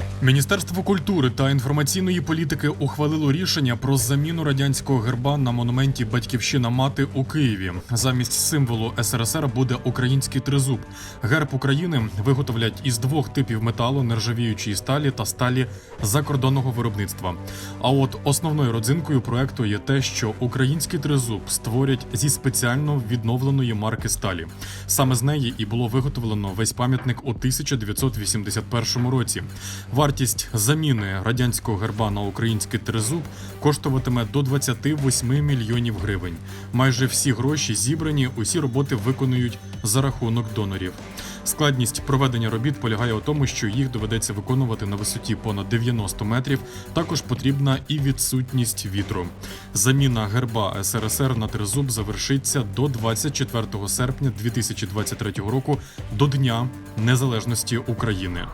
Thank you. Міністерство культури та інформаційної політики ухвалило рішення про заміну радянського герба на монументі Батьківщина мати у Києві. Замість символу СРСР буде український тризуб. Герб України виготовлять із двох типів металу нержавіючої сталі та сталі закордонного виробництва. А от основною родзинкою проекту є те, що український тризуб створять зі спеціально відновленої марки сталі. Саме з неї і було виготовлено весь пам'ятник у 1981 році. Вартість заміни радянського герба на український тризуб коштуватиме до 28 мільйонів гривень. Майже всі гроші зібрані, усі роботи виконують за рахунок донорів. Складність проведення робіт полягає у тому, що їх доведеться виконувати на висоті понад 90 метрів. Також потрібна і відсутність вітру. Заміна герба СРСР на тризуб завершиться до 24 серпня 2023 року, до Дня Незалежності України.